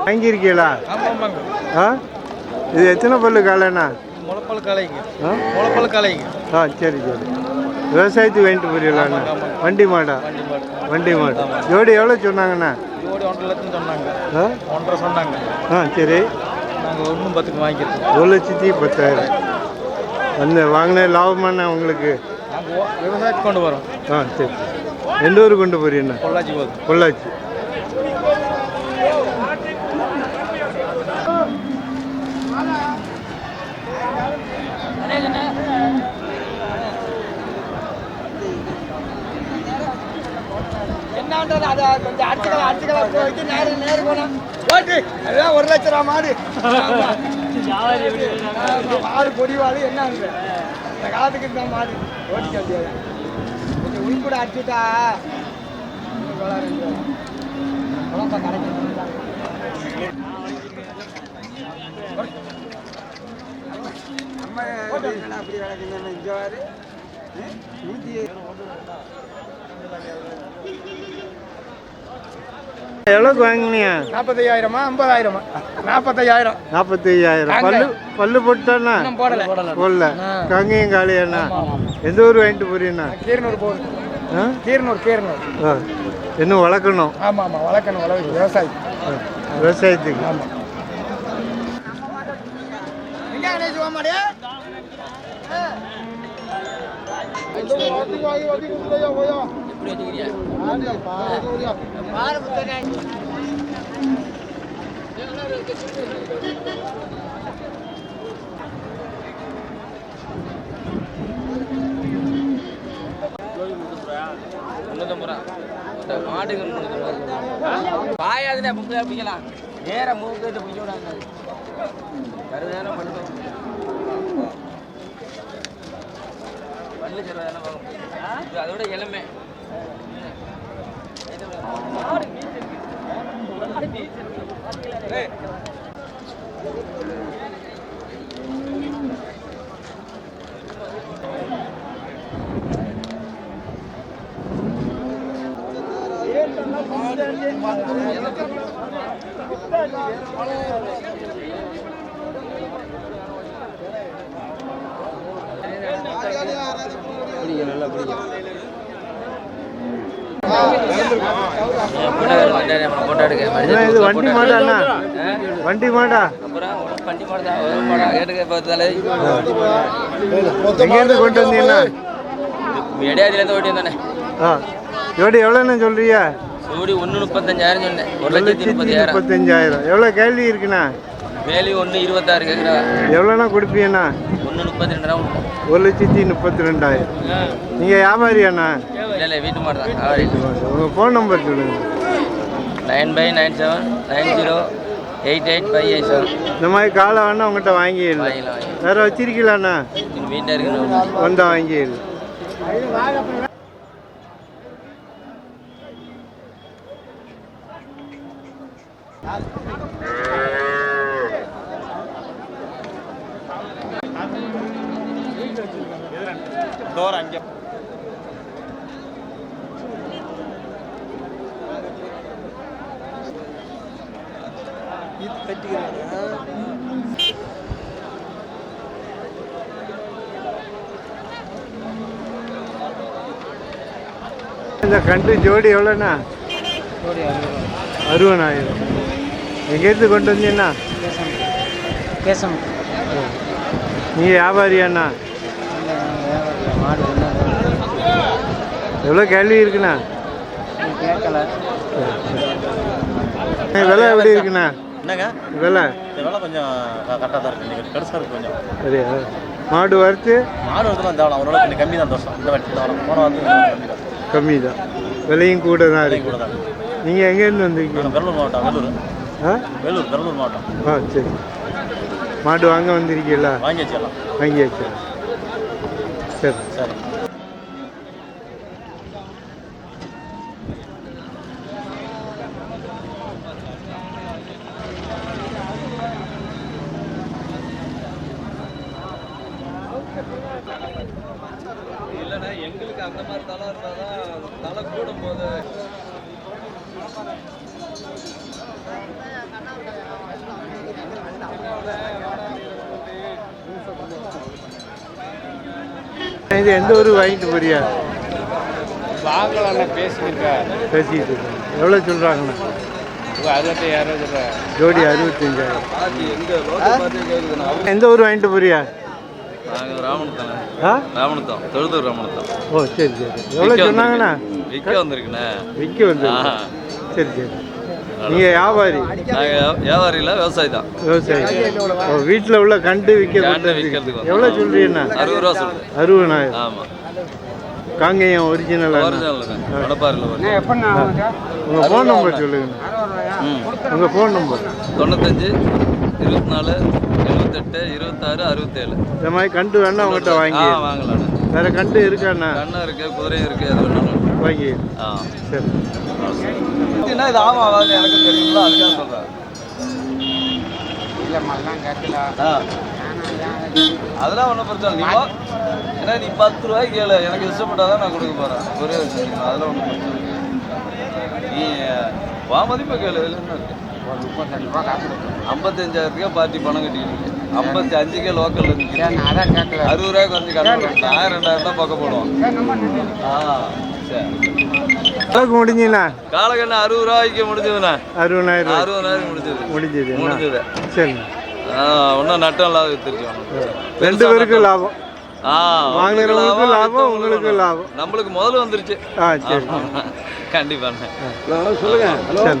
வாங்கியிருக்கீங்களா? ஆமாம் ஆ? இது எத்தனை பல்லு காலைண்ணா முளப்பல் காலைங்க முளப்பல் காலைங்க ஆ சரி சரி. விவசாயத்துக்கு வாங்கிட்டு போறீங்களாண்ணா வண்டி மாடா? வண்டி மாடு. ஜோடி எவ்வளோ சொன்னாங்கண்ணா? ஜோடி ஒன்றரை லட்சம் சொன்னாங்க. ஆ? ஒன்றரை சொன்னாங்க. ஆ சரி. நாங்கள் ஒன்றும் பத்துக்கு வாங்கிக்கிறோம் ஒரு லட்சத்தி பத்தாயிரம். அந்த வாங்கின லாபமாண்ணா உங்களுக்கு? நாங்கள் விவசாயத்துக்கு கொண்டு வரோம். ஆ சரி. எந்த ஊர் கொண்டு போறீங்கண்ணா? பொள்ளாச்சி போகுது. பொள்ளாச்சி. என்னன்றது அதை கொஞ்சம் அடிச்சுக்கலாம் அடிச்சுக்கலாம் போயிட்டு நேரம் நேரம் போனோம் ஓட்டு எல்லாம் ஒரு லட்ச ரூபா மாடு. ஆமா, மாடு பொடிவாள் என்ன இந்த காலத்துக்கு இந்த மாடு. ஓட்டிக்க முடியாது கொஞ்சம் உள் கூட அடிச்சுட்டா. குழப்பம் கிடைக்கும். நம்ம அப்படி கிடக்குங்க இங்கே எவ்வளோக்கு வாங்கினீங்க? நாற்பத்தையாயிரமா ஐம்பதாயிரமா? நாற்பத்தையாயிரம் நாற்பத்தையாயிரம் பல்லு பல்லு போட்டாண்ணா போடல. போடல. கங்கையும் காளியாண்ணா. எந்த ஊர் வாங்கிட்டு போறீங்கண்ணா? கீரனூர் போகுது கீரனூர் கீரனூர். இன்னும் வளர்க்கணும். ஆமாம் ஆமாம் வளர்க்கணும் வளர்க்கு விவசாயி விவசாயத்துக்கு. ஆமாம் பாயாதுல முப்பது பிடிக்கலாம் நேர மூக்கிட்டு பிடிக்க விடாங்க கருதான பண்ணுறோம் பல்லு சிறுவதான வாங்க அதோட இளமை போட்டோ இது வண்டி வண்டி மாடா அப்புறம் வண்டி மாடு தான் ஒரு மாடா. கேட்டுக்க பார்த்தாலே எங்கேருந்து கொண்டு வந்தீங்கண்ணா? இடையாதுலேருந்து ஓட்டி வந்தானே ஆ. ஜோடி எவ்வளோண்ணா சொல்றியா ஒன்று முப்பத்தஞ்சாயிரம் சொன்னேன். ஒரு லட்சத்தி முப்பத்தஞ்சாயிரம். எவ்வளோ கேள்வி இருக்குண்ணா? வேலி ஒன்று இருபத்தாறு கேட்குறா எவ்வளோண்ணா கொடுப்பீங்கண்ணா? ஒன்று முப்பத்தி ரெண்டு ரூபா ஒரு லட்சத்தி முப்பத்தி ரெண்டாயிரம் நீங்கள் வியாபாரியாண்ணா? இல்லை இல்லை வீட்டு மாடு தான். ஆறு உங்கள் ஃபோன் நம்பர் சொல்லுங்கள் nine by nine seven nine zero eight eight five eight seven. இந்த மாதிரி காலை வேணா உங்கள்கிட்ட வாங்கிடலாம். வேறு வச்சிருக்கீங்களாண்ணா? வீட்டில் இருக்கணும் வந்தா வாங்கிடலாம் இந்த கண்டு ஜோடி எவ்வளோண்ணா? அறுபதாயிரம். எங்கேருந்து கொண்டு வந்தீங்கண்ணா? கேசம். நீங்கள் வியாபாரியாண்ணா? மாடு எவ்வளோ கேள்வி இருக்குண்ணா? கேட்கல. விலை எப்படி இருக்குண்ணா? என்னங்க? விலை? வேலை கொஞ்சம் கரெக்டாக தான் இருக்கு. பெருசாக இருக்கு கொஞ்சம். சரியா மாடு வறுத்து ஆடு வந்து தேவலாம். அவரோட கொஞ்சம் கம்மி தான் தோசம் இந்த வாட்டி தேவலாம். போன கொஞ்சம் கம்மி தான். தான். விலையும் கூட தான் விலையும் கூட இருக்கு தான் இருக்கு. நீங்கள் எங்கேருந்து வந்தீங்க நாங்கள் வெள்ளூர் மாவட்டம் வெள்ளூர். ஆ? வேலூர் வெள்ளூர் மாவட்டம். ஆ சரி. மாடு வாங்க வந்திருக்கீங்களா? வாங்கி வச்சிடலாம் வாங்கியாச்சு. சரி சரி இது எந்த ஊர் வாங்கிட்டு போறியா? வாங்கலாம் பேசிக்கிட்டு இருக்கேன். எவ்வளோ சொல்கிறாங்கண்ணா ஜோடி அறுபத்தஞ்சாயிரம். எந்த ஊர் வாங்கிட்டு போறியா? ராமணத்தம் தொழுதூர் ராமணத்தம் ஓ சரி சரி. எவ்வளோ சொன்னாங்கண்ணா? விற்க வந்திருக்குண்ணே. விற்க வந்து. சரி சரி. நீங்கள் வியாபாரி? நாங்கள் வியாபாரி இல்லை விவசாயி தான். விவசாயி. வீட்டில் உள்ள கண்டு விற்க கண்டு. விற்கிறதுக்கு வந்தோம். எவ்வளோ சொல்றீங்கண்ணா அறுபது ரூபா சொல்லுது அறுபதாயிரம். ஆமாம் காங்கேயம் ஒரிஜினல் உங்கள் ஃபோன் நம்பர் சொல்லுங்கண்ணா ம். உங்கள் ஃபோன் நம்பர் தொண்ணூத்தஞ்சு இருபத்தி நாலு எழுபத்தெட்டு இருபத்தாறு அறுபத்தேழு. இந்த மாதிரி கண்டு வேணா உங்கள்கிட்ட வாங்கி வாங்கலாண்ணே வேற கண்டு இருக்காண்ணா கண்ணம் இருக்கு குதிரையும் இருக்கு அது வேணாலும் வாங்கி. ஆ. சரி. என்ன இது ஆமாம் ஆகாது எனக்கு தெரியுங்களா அதுக்காக சொல்கிறேன் அதெல்லாம் ஒன்றும் பிரச்சனை இல்லை. நீ ஏன்னா நீ பத்து ரூபாய்க்கு கேளு. எனக்கு இஷ்டப்பட்டாதான் நான் கொடுக்க போகிறேன் ஒரே வச்சுருக்கேன் அதெல்லாம் ஒன்றும் பிரச்சனை நீ வா மதிப்பை கேளு. இதில் என்ன இருக்கு? ஐம்பத்தஞ்சாயிரத்துக்கே பார்ட்டி பணம் கட்டிக்கிட்டு ஐம்பத்தி அஞ்சுக்கே லோக்கல் நிற்கிறேன் அறுபது ரூபாய்க்கு வந்து கட்டணும் ரெண்டாயிரம் தான் பக்கம் போடுவோம் ஆ. அளவுக்கு முடிஞ்சுண்ணா காலக்கண்ணு அறுபது ரூபாய்க்கு முடிஞ்சதுண்ணே? அறுபதாயிரம் அறுபதாயிரம் முடிஞ்சது. முடிஞ்சது. முடிஞ்சது. சரிண்ணா. ஒன்றும் நட்டம் இல்லாத வித்துருச்சு ரெண்டு பேருக்கும் லாபம். ஆ வாங்குறவங்களுக்கு லாபம், உங்களுக்கு லாபம். நம்மளுக்கு முதல்ல வந்துருச்சு. ஆ சரி. கண்டிப்பாண்ணே. சரி.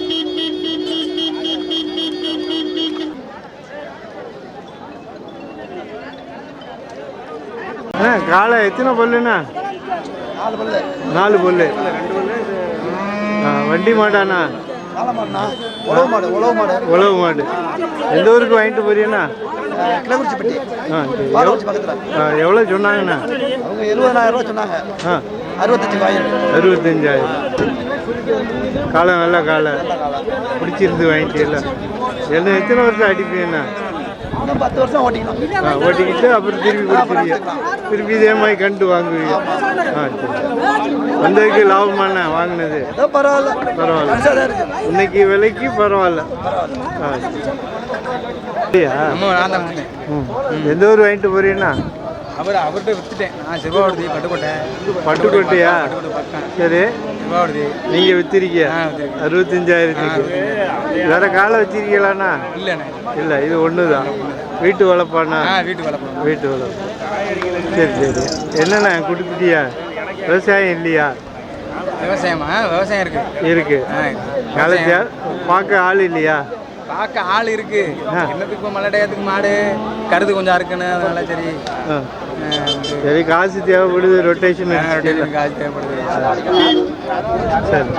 அண்ணா காலை எத்தனை பல்லுண்ணா? நாலு பல்லு. நாலு பல்லு. ஆ, வண்டி மாடாண்ணா? உழவு மாடு உழவு மாடு. உழவு மாடு. எந்த ஊருக்கு வாங்கிட்டு போறீங்கண்ணா? எவ்வளோ சொன்னாங்கண்ணா? அவங்க எழுபதாயிரம் ரூபா சொன்னாங்க வாங்கிட்டு. அறுபத்தஞ்சாயிரம். காலை நல்ல காலை. பிடிச்சிருந்து வாங்கிட்டீங்கள என்ன எத்தனை வருஷம் அடிப்பீங்கண்ணா? இன்னும் பத்து வருஷம் ஓட்டிக்கணும் ஓட்டிக்கிட்டு அப்புறம் திருப்பி கொடுத்துருவீங்க திருப்பி இதே மாதிரி கண்டு வாங்குவீங்க. ஆ சரி. வந்ததுக்கு லாபமாண்ணா வாங்கினது. ஏதோ பரவாயில்ல. பரவாயில்ல. இன்னைக்கு விலைக்கு பரவாயில்ல. ஆ ம். எந்த ஊர் வாங்கிட்டு போறீங்கண்ணா அவர் அவர்கிட்ட வித்துட்டேன். நான் சிறுவாவடுதி பட்டுக்கோட்டை. பட்டுக்கோட்டையா? சரி. சிறுவாவடுதி நீங்க வித்திருக்கீங்க ஆ, வித்திருக்கேன். அறுபத்தஞ்சாயிரத்துக்கு. வேற காலை வச்சிருக்கீங்களாண்ணா? இல்லைண்ணே. இல்லை இது ஒன்று தான் வீட்டு வளர்ப்பாண்ணா? வீட்டு வளர்ப்போம் வீட்டு வளர்ப்பு. சரி சரி. என்னண்ணா கொடுத்துட்டியா விவசாயம் இல்லையா? விவசாயமா? விவசாயம் இருக்கு. இருக்கு. காலத்தியா பார்க்க ஆள் இல்லையா? பார்க்க ஆள் இருக்கு. என்னத்துக்கு மழை டயத்துக்கு மாடு கருது கொஞ்சம் இருக்குன்னு அதனால சரி. சரி காசு தேவைப்படுது ரொட்டேஷன் காசு தேவைப்படுது சரி.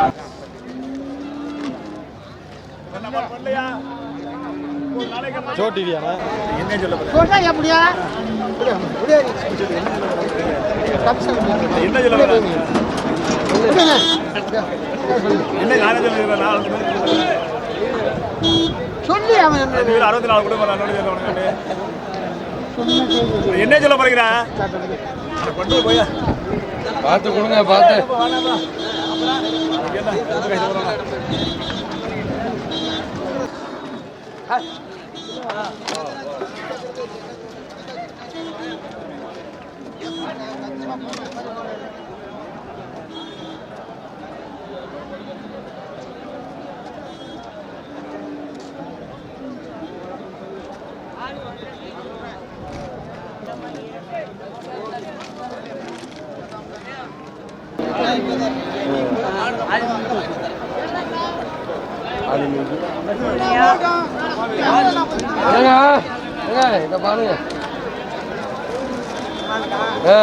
என்ன சொல்ல போறீங்க பார்த்து கொடுங்க பார்த்து. ஏங்க ஏங்க இதை பாருங்க ஆ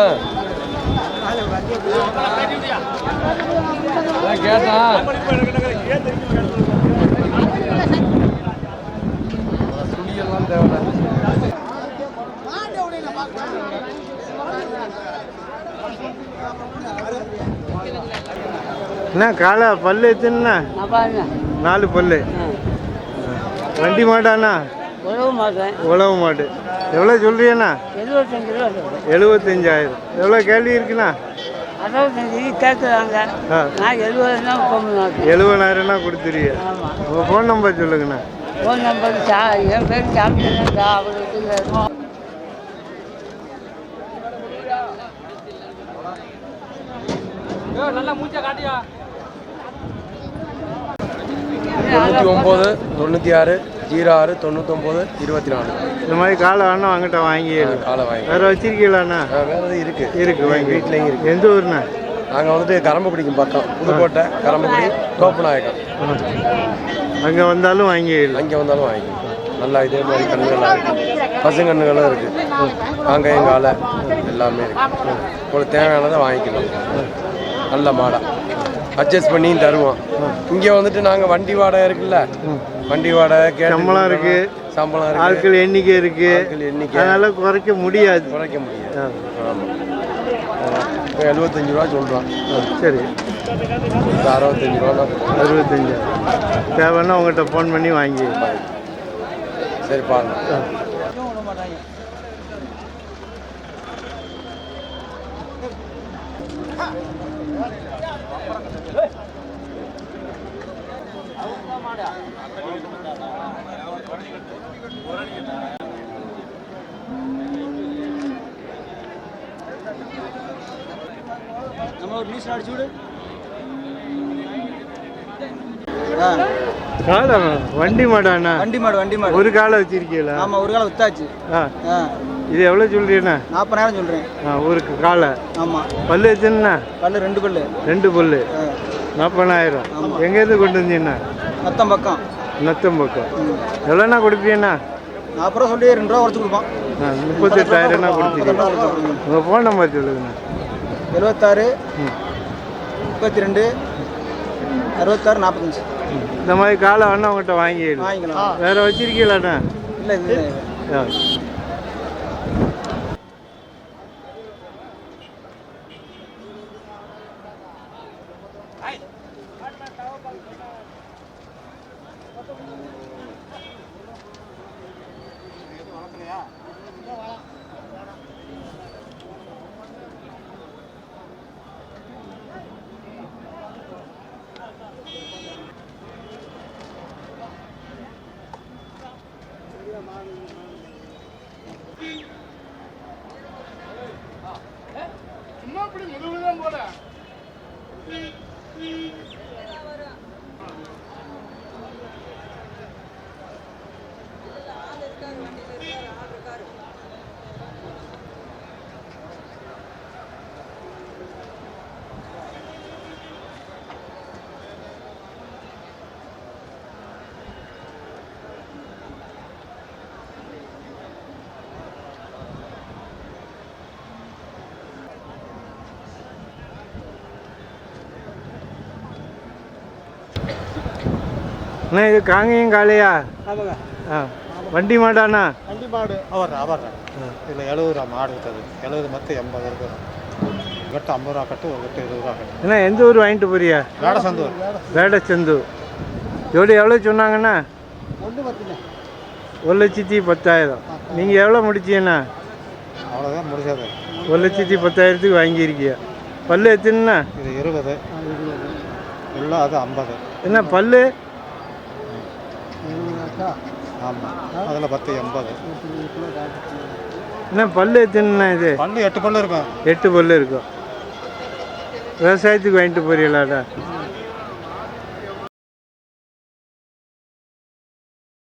கேட்டா சுடியெல்லாம் தேவை என்ன? காலை பல்லு எத்துன்னு நாலு பல்லு. வண்டி மாடாண்ணா உழவு மாடு எவ்வளோ சொல்றியண்ணா எழுபத்தஞ்சு ரூபா எழுபத்தஞ்சாயிரம். எவ்வளோ கேள்வி இருக்குண்ணா? அறுபத்தஞ்சு கேட்குறாங்க. நான் எழுபதாயிரம்னா கொடுத்துருவீங்க உங்கள் ஃபோன் நம்பர் சொல்லுங்கண்ணா. ஃபோன் நம்பர் சா என் பேர் சாப்பிட்டா அவருக்கு தொண்ணூற்றி ஒம்பது தொண்ணூற்றி ஆறு ஜீரோ ஆறு தொண்ணூத்தொம்பது இருபத்தி நாலு இந்த மாதிரி காலை வேணா அவங்ககிட்ட வாங்கி காலை வாங்கி. வேற வச்சிருக்கீங்களாண்ணா வேறு எதுவும் இருக்குது இருக்கு வாங்கி. வீட்லேயும் இருக்குது எந்த ஊர்ண்ணா? நாங்கள் வந்துட்டு கரம்பக்குடிக்கும் பக்கம். புதுக்கோட்டை கரம்பக்குடி தோப்புநாயக்கம் அங்கே வந்தாலும் வாங்கிடலாம் அங்கே வந்தாலும் வாங்கிக்கலாம் நல்லா இதே மாதிரி கண்ணுகள்லாம் இருக்குது பசுங்கண்ணுகளும் இருக்குது காங்காயம் காலை. எல்லாமே இருக்குது உங்களுக்கு தேவையானதை வாங்கிக்கலாம். நல்ல மாடை. அட்ஜஸ்ட் பண்ணியும் தருவோம். இங்கே வந்துட்டு நாங்கள் வண்டி வாடகை இருக்குல்ல? வண்டி வாடகை சம்பளம் இருக்கு. சம்பளம் ஆட்கள் எண்ணிக்கை இருக்கு. எண்ணிக்கை. அதனால குறைக்க முடியாது. குறைக்க முடியாது. ஆமாம் எழுபத்தஞ்சு ரூபா சொல்கிறோம் ஆ, சரி. அறுபத்தஞ்சு ரூபா அறுபத்தஞ்சு. தேவைன்னா உங்கள்கிட்ட ஃபோன் பண்ணி வாங்கி. சரி பாருங்க. காலை வண்டி மாடாண்ணா வண்டி மாடு வண்டி மாடு. ஒரு காலை வச்சிருக்கீங்களா? ஆமாம் ஒரு காலம் வித்தாச்சு. ஆ. ஆ. இது எவ்வளோ சொல்றீண்ணா நாற்பதாயிரம் சொல்கிறேன் ஆ ஒரு காலை. ஆமாம் பல்லு எத்தனைண்ணா? பல்லு ரெண்டு பல்லு. ரெண்டு பல்லு. ஆ. நாற்பதாயிரம். எங்கேருந்து கொண்டு வந்தீங்கண்ணா? மொத்தம் பக்கம். நத்தம் பக்கம். எவ்வளோண்ணா கொடுப்பீங்கண்ணா? நாற்பது ரூபா சொல்லி ரெண்டு ரூபா குறைச்சி கொடுப்போம் ஆ முப்பத்தெட்டாயிரம்னா கொடுத்துருக்கீங்க உங்கள் ஃபோன் நம்பர் சொல்லுங்கண்ணா. எழுபத்தாறு. முப்பத்தி ரெண்டு அறுபத்தாறு நாற்பத்தஞ்சு. இந்த மாதிரி காலை வேணா உங்கள்கிட்ட வாங்கிடலாம் வாங்கிக்கலாம். வேற வச்சிருக்கீங்களாண்ணா? இல்லை இது அண்ணா இது காங்கேயம் காளையா? ஆமாங்க. ஆ. வண்டி மாடாண்ணா? வண்டி மாடு. அவர் அவர் இதில் எழுபது ரூபா மாடு விற்றது. எழுபது மற்ற எண்பது இருக்கு ஒரு கட்டு ஐம்பது ரூபா கட்டு ஒரு கட்டு இருபது ரூபா கட்டு. அண்ணா எந்த ஊர் வாங்கிட்டு போறியா வேடசந்தூர். வேடச்சந்து ஜோடி எவ்வளோ சொன்னாங்கண்ணா? ஒன்று பத்துங்க. ஒரு லட்சத்தி பத்தாயிரம். நீங்கள் எவ்வளோ முடிச்சீங்கண்ணா? அவ்வளோதான் முடிஞ்சது ஒரு லட்சத்தி பத்தாயிரத்துக்கு வாங்கியிருக்கியா? பல்லு எத்தனைண்ணா? இது இருபது. எல்லாம் அது ஐம்பது. என்ன பல்லு? ஆமாம் அதில் பத்து எண்பது. என்ன பல்லு எத்தனைண்ணா இது? பல்லு எட்டு பல்லு இருக்கும். எட்டு பல்லு இருக்கும். விவசாயத்துக்கு வாங்கிட்டு போறீங்களாடா?